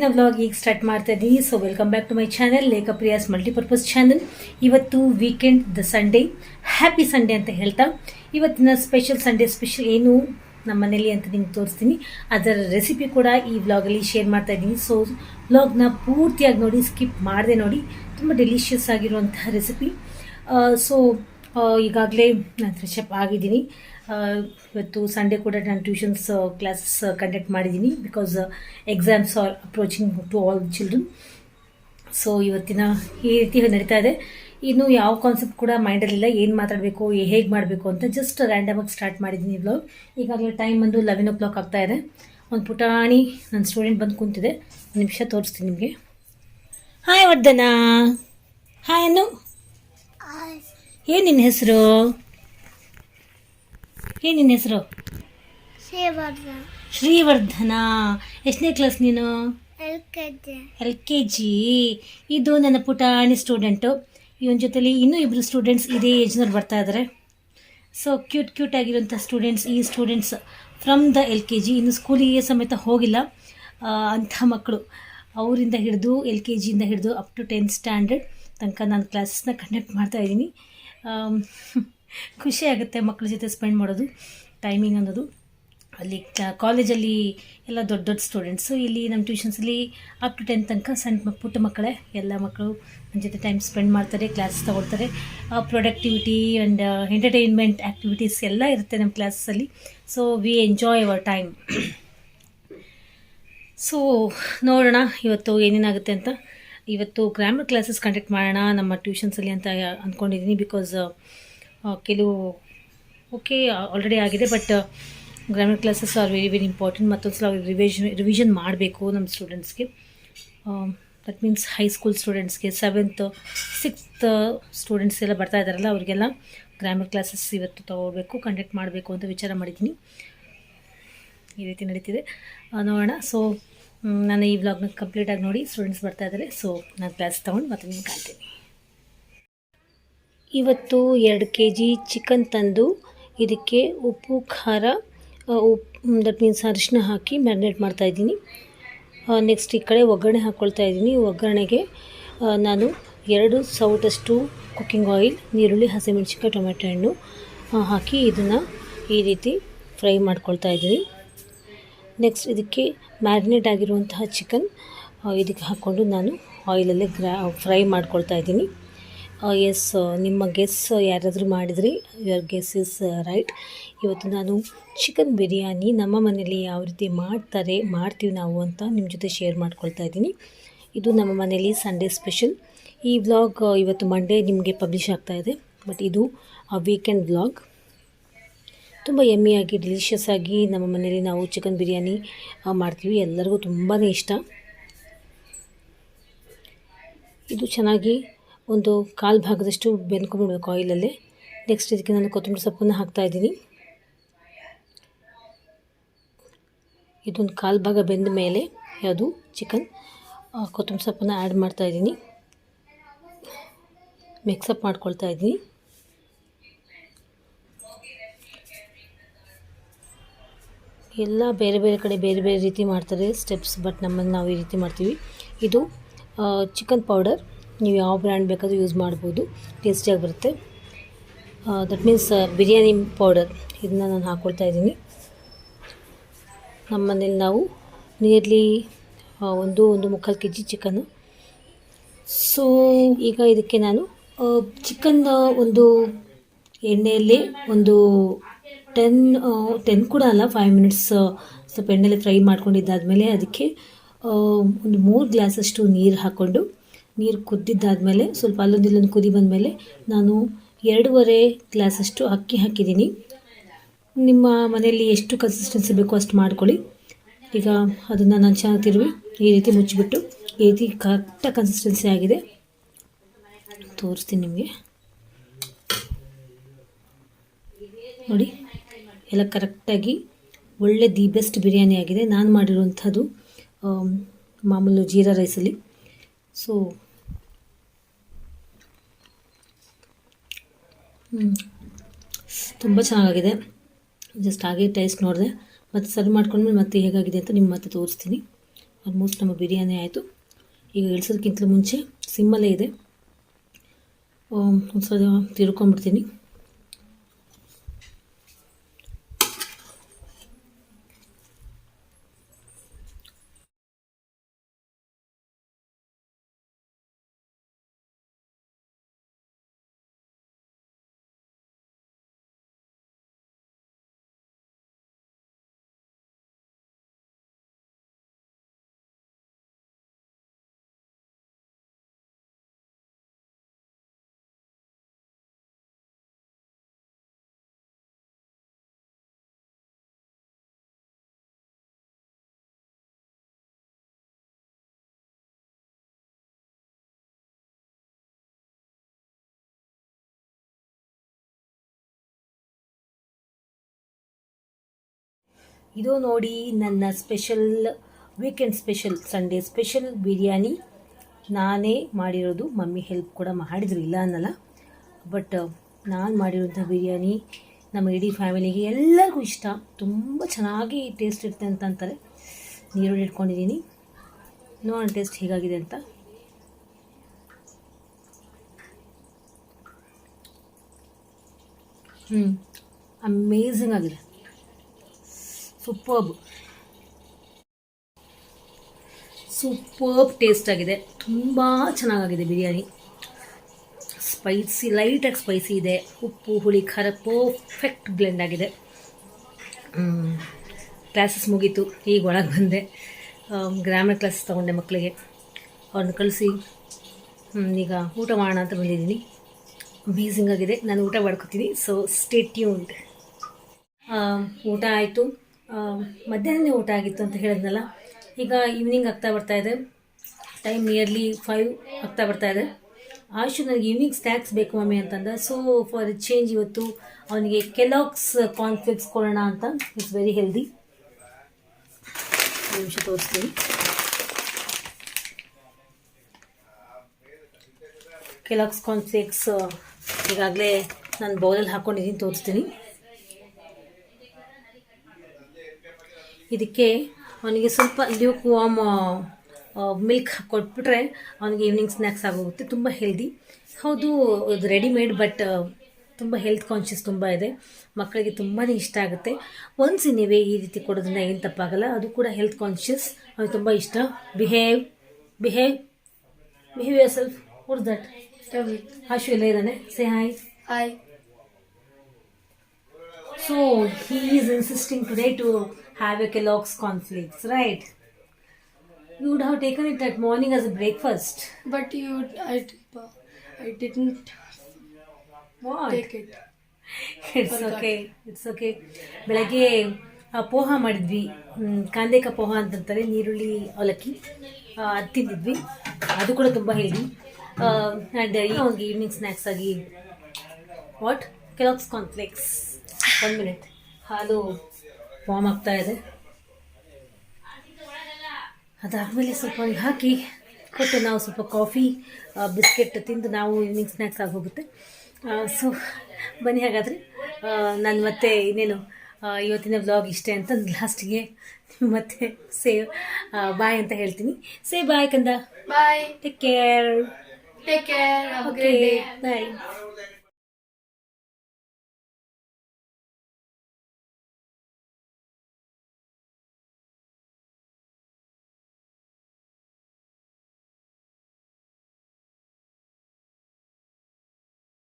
ಇವತ್ತಿನ ವ್ಲಾಗ್ ಈಗ ಸ್ಟಾರ್ಟ್ ಮಾಡ್ತಾ ಇದ್ದೀನಿ. So welcome back to my channel Lekha Priya's multipurpose channel ಇವತ್ತು weekend the Sunday happy Sunday ಅಂತ ಹೇಳ್ತಾ. ಇವತ್ತಿನ ಸ್ಪೆಷಲ್ ಸಂಡೇ ಸ್ಪೆಷಲ್ ಏನು ನಮ್ಮ ಮನೇಲಿ ಅಂತ ನಿಮ್ಗೆ ತೋರಿಸ್ತೀನಿ. ಅದರ ರೆಸಿಪಿ ಕೂಡ ಈ ವ್ಲಾಗಲ್ಲಿ ಶೇರ್ ಮಾಡ್ತಾ ಇದ್ದೀನಿ. ಸೊ ವ್ಲಾಗ್ನ ಪೂರ್ತಿಯಾಗಿ ನೋಡಿ ಸ್ಕಿಪ್ ಮಾಡದೆ ನೋಡಿ. ತುಂಬ ಡೆಲಿಷಿಯಸ್ ಆಗಿರುವಂತಹ ರೆಸಿಪಿ ಸೊ ಈಗಾಗಲೇ ನಾನು ಫ್ರೆಶ್ ಅಪ್ ಆಗಿದ್ದೀನಿ. ಇವತ್ತು ಸಂಡೇ ಕೂಡ ನಾನು ಟ್ಯೂಷನ್ಸ್ ಕ್ಲಾಸಸ್ ಕಂಡಕ್ಟ್ ಮಾಡಿದ್ದೀನಿ because exams are approaching to all children so ಇವತ್ತಿನ ಈ ರೀತಿ ನಡೀತಾ ಇದೆ. ಇನ್ನು ಯಾವ ಕಾನ್ಸೆಪ್ಟ್ ಕೂಡ ಮೈಂಡಲ್ಲಿಲ್ಲ ಏನು ಮಾತಾಡಬೇಕು ಹೇಗೆ ಮಾಡಬೇಕು ಅಂತ ಜಸ್ಟ್ ರ್ಯಾಂಡಮಾಗಿ ಸ್ಟಾರ್ಟ್ ಮಾಡಿದ್ದೀನಿ ಬ್ಲಾಗ್ ಈಗಾಗಲೇ ಟೈಮ್ ಬಂದು ಲೆವೆನ್ ಓ ಕ್ಲಾಕ್ ಆಗ್ತಾ ಇದೆ. ಒಂದು ಪುಟಾಣಿ ನನ್ನ ಸ್ಟೂಡೆಂಟ್ ಬಂದು ಕುಂತಿದೆ. ಒಂದು ನಿಮಿಷ ತೋರಿಸ್ತೀನಿ ನಿಮಗೆ. ಹಾಯ್ ವರ್ಧನಾ. ಹಾಯ್ ಅನ್ನು. ಏನು ನಿನ್ನ ಹೆಸರು? ಏನು ನಿನ್ನ ಹೆಸರು? ಶ್ರೀವರ್ಧನ. ಶ್ರೀವರ್ಧನ? ಎಷ್ಟನೇ ಕ್ಲಾಸ್ ನೀನು? L K G. ಇದು ನನ್ನ ಪುಟಾಣಿ ಸ್ಟೂಡೆಂಟು ಇವನ ಜೊತೆಲಿ ಇನ್ನೂ ಇಬ್ಬರು ಸ್ಟೂಡೆಂಟ್ಸ್ ಇದೇ ಏಜ್ನವ್ರು ಬರ್ತಾ ಇದ್ದಾರೆ ಸೊ ಕ್ಯೂಟ್ ಕ್ಯೂಟ್ ಆಗಿರೋಂಥ ಸ್ಟೂಡೆಂಟ್ಸ್ ಈ students from the L K G. ಇನ್ನು ಸ್ಕೂಲಿಗೆ ಸಮೇತ ಹೋಗಿಲ್ಲ. ಅಂಥ ಮಕ್ಕಳು ಅವರಿಂದ ಹಿಡಿದು ಎಲ್ ಕೆ ಜಿಯಿಂದ ಹಿಡಿದು ಅಪ್ ಟು ಟೆಂತ್ ಸ್ಟ್ಯಾಂಡರ್ಡ್ ತನಕ ನಾನು ಕ್ಲಾಸಸ್ನ ಕಂಡಕ್ಟ್ ಮಾಡ್ತಾ ಇದ್ದೀನಿ. ಆಮ್, ಖುಷಿ ಆಗುತ್ತೆ ಮಕ್ಕಳ ಜೊತೆ ಸ್ಪೆಂಡ್ ಮಾಡೋದು ಟೈಮಿಂಗ್ ಅನ್ನೋದು. ಅಲ್ಲಿ ಕಾಲೇಜಲ್ಲಿ ಎಲ್ಲ ದೊಡ್ಡ ದೊಡ್ಡ ಸ್ಟೂಡೆಂಟ್ಸು ಇಲ್ಲಿ ನಮ್ಮ ಟ್ಯೂಷನ್ಸಲ್ಲಿ ಅಪ್ ಟು ಟೆಂತ್ ತನಕ ಸಣ್ಣ ಪುಟ್ಟ ಮಕ್ಕಳೇ, ಎಲ್ಲ ಮಕ್ಕಳು ನನ್ನ ಜೊತೆ ಟೈಮ್ ಸ್ಪೆಂಡ್ ಮಾಡ್ತಾರೆ ಕ್ಲಾಸ್ ತೊಗೊಳ್ತಾರೆ. ಪ್ರೊಡಕ್ಟಿವಿಟಿ ಆ್ಯಂಡ್ ಎಂಟರ್ಟೈನ್ಮೆಂಟ್ ಆ್ಯಕ್ಟಿವಿಟೀಸ್ ಎಲ್ಲ ಇರುತ್ತೆ ನಮ್ಮ ಕ್ಲಾಸಲ್ಲಿ so we enjoy our time so ನೋಡೋಣ ಇವತ್ತು ಏನೇನಾಗುತ್ತೆ ಅಂತ. ಇವತ್ತು ಗ್ರಾಮರ್ ಕ್ಲಾಸಸ್ ಕಂಡಕ್ಟ್ ಮಾಡೋಣ, ನಮ್ಮ ಟ್ಯೂಷನ್ಸಲ್ಲಿ ಅಂತ ಅಂದ್ಕೊಂಡಿದ್ದೀನಿ ಬಿಕಾಸ್ ಕೆಲವು ಓಕೆ ಆಲ್ರೆಡಿ ಆಗಿದೆ but grammar classes are very very important ಮತ್ತೊಂದು ಸಲ ರಿವಿಷನ್ ರಿವಿಷನ್ ಮಾಡಬೇಕು ನಮ್ಮ ಸ್ಟೂಡೆಂಟ್ಸ್ಗೆ ದಟ್ ಮೀನ್ಸ್ ಹೈಸ್ಕೂಲ್ ಸ್ಟೂಡೆಂಟ್ಸ್ಗೆ ಸೆವೆಂತ್ ಸಿಕ್ಸ್ತ್ ಸ್ಟೂಡೆಂಟ್ಸ್ ಎಲ್ಲ ಬರ್ತಾ ಇದ್ದಾರಲ್ಲ ಅವರಿಗೆಲ್ಲ ಗ್ರಾಮರ್ ಕ್ಲಾಸಸ್ ಇವತ್ತು ತೊಗೋಬೇಕು ಕಂಡಕ್ಟ್ ಮಾಡಬೇಕು ಅಂತ ವಿಚಾರ ಮಾಡಿದ್ದೀನಿ. ಈ ರೀತಿ ನಡೀತಿದೆ. ನೋಡೋಣ. ಸೊ ನಾನು ಈ ವ್ಲಾಗ್ನ ಕಂಪ್ಲೀಟಾಗಿ ನೋಡಿ ಸ್ಟೂಡೆಂಟ್ಸ್ ಬರ್ತಾ ಇದ್ದಾರೆ ಸೊ ನಾನು ಕ್ಲಾಸ್ ತೊಗೊಂಡು ಮತ್ತೆ ನಿಮ್ಗೆ ಕಾಣ್ತೀನಿ. ಇವತ್ತು ಎರಡು ಕೆ ಜಿ ಚಿಕನ್ ತಂದು, ಇದಕ್ಕೆ ಉಪ್ಪು, ಖಾರ ಉಪ್ಪು ದಟ್ ಮೀನ್ಸ್ ಅರಿಶಿನ ಹಾಕಿ ಮ್ಯಾರಿನೇಟ್ ಮಾಡ್ತಾಯಿದ್ದೀನಿ ನೆಕ್ಸ್ಟ್ ಈ ಕಡೆ ಒಗ್ಗರಣೆ ಹಾಕ್ಕೊಳ್ತಾ ಇದ್ದೀನಿ. ಒಗ್ಗರಣೆಗೆ ನಾನು ಎರಡು ಸೌಟಷ್ಟು ಕುಕ್ಕಿಂಗ್ ಆಯಿಲ್ ನೀರುಳ್ಳಿ ಹಸಿಮೆಣಸಿನ್ಕಾಯಿ ಟೊಮೆಟೊ ಹಣ್ಣು ಹಾಕಿ ಇದನ್ನು ಈ ರೀತಿ ಫ್ರೈ ಮಾಡ್ಕೊಳ್ತಾ ಇದ್ದೀನಿ. ನೆಕ್ಸ್ಟ್ ಇದಕ್ಕೆ ಮ್ಯಾರಿನೇಟ್ ಆಗಿರುವಂತಹ ಚಿಕನ್ ಇದಕ್ಕೆ ಹಾಕ್ಕೊಂಡು ನಾನು ಆಯಿಲಲ್ಲೇ ಗ್ರಾ ಫ್ರೈ ಮಾಡ್ಕೊಳ್ತಾ ಇದ್ದೀನಿ. ಎಸ್ ನಿಮ್ಮ ಗೆಸ್ ಯಾರಾದರೂ ಮಾಡಿದ್ರಿ? ಯುವರ್ ಗೆಸ್ ಇಸ್ ರೈಟ್ ಇವತ್ತು ನಾನು ಚಿಕನ್ ಬಿರಿಯಾನಿ ನಮ್ಮ ಮನೇಲಿ ಯಾವ ರೀತಿ ಮಾಡ್ತಾರೆ, ಮಾಡ್ತೀವಿ ನಾವು ಅಂತ ನಿಮ್ಮ ಜೊತೆ ಶೇರ್ ಮಾಡ್ಕೊಳ್ತಾ ಇದ್ದೀನಿ. ಇದು ನಮ್ಮ ಮನೇಲಿ ಸಂಡೇ ಸ್ಪೆಷಲ್ ಈ ವ್ಲಾಗ್ ಇವತ್ತು ಮಂಡೇ ನಿಮಗೆ ಪಬ್ಲಿಷ್ ಆಗ್ತಾ ಇದೆ. ಬಟ್ ಇದು ವೀಕೆಂಡ್ ವ್ಲಾಗ್ ತುಂಬ ಎಮ್ಮಿಯಾಗಿ ಡಿಲಿಷಿಯಸ್ ಆಗಿ ನಮ್ಮ ಮನೆಯಲ್ಲಿ ನಾವು ಚಿಕನ್ ಬಿರಿಯಾನಿ ಮಾಡ್ತೀವಿ. ಎಲ್ಲರಿಗೂ ತುಂಬಾ ಇಷ್ಟ. ಇದು ಚೆನ್ನಾಗಿ ಒಂದು ಕಾಲು ಭಾಗದಷ್ಟು ಬೆನ್ಕೊಂಡ್ಬಿಡ್ಬೇಕು ಆಯಿಲಲ್ಲೇ ನೆಕ್ಸ್ಟ್ ಇದಕ್ಕೆ ನಾನು ಕೊತ್ತಂಬರಿ ಸೊಪ್ಪನ್ನು ಹಾಕ್ತಾ ಇದ್ದೀನಿ. ಇದೊಂದು ಕಾಲು ಭಾಗ ಬೆಂದ ಮೇಲೆ ಯಾವುದು? ಚಿಕನ್ ಕೊತ್ತಂಬರಿ ಸೊಪ್ಪನ್ನು ಆ್ಯಡ್ ಮಾಡ್ತಾ ಇದ್ದೀನಿ. ಮಿಕ್ಸಪ್ ಮಾಡ್ಕೊಳ್ತಾ ಇದ್ದೀನಿ. ಎಲ್ಲ ಬೇರೆ ಬೇರೆ ಕಡೆ ಬೇರೆ ಬೇರೆ ರೀತಿ ಮಾಡ್ತಾರೆ ಸ್ಟೆಪ್ಸ್ ಬಟ್ ನಮ್ಮಲ್ಲಿ ನಾವು ಈ ರೀತಿ ಮಾಡ್ತೀವಿ. ಇದು ಚಿಕನ್ ಪೌಡರ್ ನೀವು ಯಾವ ಬ್ರ್ಯಾಂಡ್ ಬೇಕಾದರೂ ಯೂಸ್ ಮಾಡ್ಬೋದು. ಟೇಸ್ಟಿಯಾಗಿ ಬರುತ್ತೆ. ದಟ್ ಮೀನ್ಸ್ ಬಿರಿಯಾನಿ ಪೌಡರ್ ಇದನ್ನ ನಾನು ಹಾಕ್ಕೊಳ್ತಾ ಇದ್ದೀನಿ. ನಮ್ಮ ಮನೇಲಿ ನಾವು ನಿಯರ್ಲಿ ಒಂದು ಒಂದು ಮುಕ್ಕಾಲು ಕೆ ಜಿ ಚಿಕನ್ನು ಸೊ ಈಗ ಇದಕ್ಕೆ ನಾನು ಚಿಕನ್ ಒಂದು ಎಣ್ಣೆಯಲ್ಲಿ ಒಂದು ಟೆನ್ ಟೆನ್ ಕೂಡ ಅಲ್ಲ ಫೈವ್ ಮಿನಿಟ್ಸ್ ಸ್ವಲ್ಪ ಎಣ್ಣೆಲಿ ಫ್ರೈ ಮಾಡ್ಕೊಂಡಿದ್ದಾದಮೇಲೆ ಅದಕ್ಕೆ ಒಂದು ಮೂರು ಗ್ಲಾಸಷ್ಟು ನೀರು ಹಾಕ್ಕೊಂಡು, ನೀರು ಕುದ್ದಿದ್ದಾದಮೇಲೆ, ಸ್ವಲ್ಪ ಅಲ್ಲೊಂದು ಇಲ್ಲೊಂದು ಕುದಿ ಬಂದಮೇಲೆ ನಾನು ಎರಡೂವರೆ ಗ್ಲಾಸಷ್ಟು ಅಕ್ಕಿ ಹಾಕಿದ್ದೀನಿ. ನಿಮ್ಮ ಮನೆಯಲ್ಲಿ ಎಷ್ಟು ಕನ್ಸಿಸ್ಟೆನ್ಸಿ ಬೇಕೋ ಅಷ್ಟು ಮಾಡ್ಕೊಳ್ಳಿ. ಈಗ ಅದನ್ನು ನಾನು ಚೆನ್ನಾಗಿ ತಿರುವಿ, ಈ ರೀತಿ ಮುಚ್ಚಿಬಿಟ್ಟು, ಈ ರೀತಿ ಕರೆಕ್ಟ ಕನ್ಸಿಸ್ಟೆನ್ಸಿ ಆಗಿದೆ. ತೋರಿಸ್ತೀನಿ ನಿಮಗೆ. ನೋಡಿ. ಎಲ್ಲ ಕರೆಕ್ಟಾಗಿ ಒಳ್ಳೆ ದಿ ಬೆಸ್ಟ್ ಬಿರಿಯಾನಿ ಆಗಿದೆ. ನಾನು ಮಾಡಿರುವಂಥದ್ದು ಮಾಮೂಲು ಜೀರಾ ರೈಸಲ್ಲಿ. ಸೊ ತುಂಬ ಚೆನ್ನಾಗಿದೆ ಜಸ್ಟ್ ಹಾಗೆ ಟೇಸ್ಟ್ ನೋಡಿದೆ. ಮತ್ತು ಸರ್ವ್ ಮಾಡ್ಕೊಂಡ್ಮೇಲೆ ಮತ್ತೆ ಹೇಗಾಗಿದೆ ಅಂತ ನಿಮ್ಮ ಮತ್ತೆ ತೋರಿಸ್ತೀನಿ. ಆಲ್ಮೋಸ್ಟ್ ನಮ್ಮ ಬಿರಿಯಾನಿ ಆಯಿತು. ಈಗ ಇಳಿಸೋದಕ್ಕಿಂತಲೂ ಮುಂಚೆ ಸಿಮ್ಮಲ್ಲೇ ಇದೆ. ಒಂದು ಸಲ ತಿರ್ಕೊಂಡ್ಬಿಡ್ತೀನಿ. ಇದು ನೋಡಿ ನನ್ನ special weekend special Sunday special biryani. ನಾನೇ ಮಾಡಿರೋದು, ಮಮ್ಮಿ ಹೆಲ್ಪ್ ಕೂಡ ಮಾಡಿದ್ರು, ಇಲ್ಲ ಅನ್ನಲ್ಲ. ಬಟ್ ನಾನು ಮಾಡಿರೋಂಥ ಬಿರಿಯಾನಿ ನಮ್ಮ ಇಡೀ ಫ್ಯಾಮಿಲಿಗೆ ಎಲ್ಲರಿಗೂ ಇಷ್ಟ. ತುಂಬ ಚೆನ್ನಾಗಿ ಟೇಸ್ಟ್ ಇರುತ್ತೆ ಅಂತ ಅಂತಾರೆ. ನೀರುಳ್ಳಿ ಇಟ್ಕೊಂಡಿದ್ದೀನಿ. ನೋಡೋಣ ಟೇಸ್ಟ್ ಹೇಗಾಗಿದೆ ಅಂತ. ಹ್ಞೂ ಅಮೇಝಿಂಗ್ ಆಗಿದೆ. ಸೂಪರ್ಬ್ ಸೂಪರ್ಬ್ ಟೇಸ್ಟ್ ಆಗಿದೆ. ತುಂಬ ಚೆನ್ನಾಗಾಗಿದೆ ಬಿರಿಯಾನಿ. ಸ್ಪೈಸಿ ಲೈಟಾಗಿ ಸ್ಪೈಸಿ ಇದೆ. ಉಪ್ಪು, ಹುಳಿ, ಖಾರ ಪರ್ಫೆಕ್ಟ್ ಬ್ಲೆಂಡ್ ಆಗಿದೆ. ಕ್ಲಾಸಸ್ ಮುಗೀತು. ಈಗ ಒಳಗೆ ಬಂದೆ. ಗ್ರಾಮರ್ ಕ್ಲಾಸ್ ತೊಗೊಂಡೆ ಮಕ್ಕಳಿಗೆ ಅವ್ರನ್ನ ಕಳಿಸಿ. ಈಗ ಊಟ ಮಾಡೋಣ ಅಂತ ಬಂದಿದ್ದೀನಿ. ಅಮೇಝಿಂಗ್ ಆಗಿದೆ. ನಾನು ಊಟ ಮಾಡ್ಕೊತೀನಿ. ಸೊ ಸ್ಟೇ ಟ್ಯೂನ್ಡ್ ಊಟ ಆಯಿತು. ಮಧ್ಯಾಹ್ನನೇ ಊಟ ಆಗಿತ್ತು ಅಂತ ಹೇಳಿದ್ನಲ್ಲ, ಈಗ ಈವ್ನಿಂಗ್ ಆಗ್ತಾ ಬರ್ತಾ ಇದೆ. ಟೈಮ್ ನಿಯರ್ಲಿ ಫೈವ್ ಆಗ್ತಾ ಬರ್ತಾ ಇದೆ. ಆಶು ನನಗೆ ಈವ್ನಿಂಗ್ ಸ್ನ್ಯಾಕ್ಸ್ ಬೇಕು ಮಮ್ಮಿ ಅಂತಂದ. ಸೊ ಫಾರ್ ಚೇಂಜ್ ಇವತ್ತು ಅವನಿಗೆ ಕೆಲಾಕ್ಸ್ ಕಾನ್ಫ್ಲೆಕ್ಸ್ ಕೊಡೋಣ ಅಂತ. ಇಟ್ಸ್ ವೆರಿ ಹೆಲ್ದಿ ನಿಮಿಷ ತೋರಿಸ್ತೀನಿ. ಕೆಲಾಕ್ಸ್ ಕಾನ್ಫ್ಲೆಕ್ಸ್ ಈಗಾಗಲೇ ನಾನು ಬೌಲಲ್ಲಿ ಹಾಕ್ಕೊಂಡಿದ್ದೀನಿ ತೋರಿಸ್ತೀನಿ. ಇದಕ್ಕೆ ಅವನಿಗೆ ಸ್ವಲ್ಪ ಲ್ಯೂಕ್ ವಾಮ್ ಮಿಲ್ಕ್ ಕೊಟ್ಬಿಟ್ರೆ ಅವನಿಗೆ ಈವ್ನಿಂಗ್ ಸ್ನ್ಯಾಕ್ಸ್ ಆಗೋಗುತ್ತೆ ತುಂಬ ಹೆಲ್ದಿ ಹೌದು ಇದು ರೆಡಿಮೇಡ್ ಬಟ್ ತುಂಬ ಹೆಲ್ತ್ ಕಾನ್ಷಿಯಸ್ ತುಂಬ ಇದೆ. ಮಕ್ಕಳಿಗೆ ತುಂಬಾ ಇಷ್ಟ ಆಗುತ್ತೆ. ಒನ್ಸ್ ನೀವೇ ಈ ರೀತಿ ಕೊಡೋದ್ರಿಂದ ಏನು ತಪ್ಪಾಗಲ್ಲ ಅದು ಕೂಡ ಹೆಲ್ತ್ ಕಾನ್ಷಿಯಸ್ ಅವ್ನಿಗೆ ತುಂಬ ಇಷ್ಟ. Behave behave behave yourself what that Ashu ಎಲ್ಲ ಇದ್ದಾನೆ? Say hi hi so he is insisting today to have a Kellogg's cornflakes, right? You would have taken it that morning as a breakfast. But you, I, I didn't What? take it. It's okay. It's okay. ಬೆಳಗ್ಗೆ ಪೋಹ ಮಾಡಿದ್ವಿ ಕಾಂದೇಕ ಪೋಹ ಅಂತಂತಾರೆ ನೀರುಳ್ಳಿ ಅವಲಕ್ಕಿ ಅದು ತಿಂದಿದ್ವಿ ಅದು ಕೂಡ ತುಂಬ ಹೇಳಿ and ಅವ್ನಿಗೆ ಈವ್ನಿಂಗ್ ಸ್ನ್ಯಾಕ್ಸ್ ಆಗಿ what Kellogg's cornflakes one minute ಹಾಲು ವಾಮ್ ಆಗ್ತಾ ಇದೆ. ಅದಾದಮೇಲೆ ಸ್ವಲ್ಪ ಹಾಕಿ ಕೊಟ್ಟು ನಾವು ಸ್ವಲ್ಪ ಕಾಫಿ ಬಿಸ್ಕೆಟ್ ತಿಂದು ನಾವು ಈವ್ನಿಂಗ್ ಸ್ನ್ಯಾಕ್ಸ್ ಆಗೋಗುತ್ತೆ ಹೋಗುತ್ತೆ. ಸೊ ಬನ್ನಿ ಹಾಗಾದರೆ. ನಾನು ಮತ್ತೆ ಇನ್ನೇನು ಇವತ್ತಿನ ವ್ಲಾಗ್ ಇಷ್ಟೇ ಅಂತ ಲಾಸ್ಟಿಗೆ ಮತ್ತೆ ಸೇ ಬಾಯ್ ಅಂತ ಹೇಳ್ತೀನಿ. ಸೇ ಬಾಯ್ ಕಂದ. Bye take care take care okay bye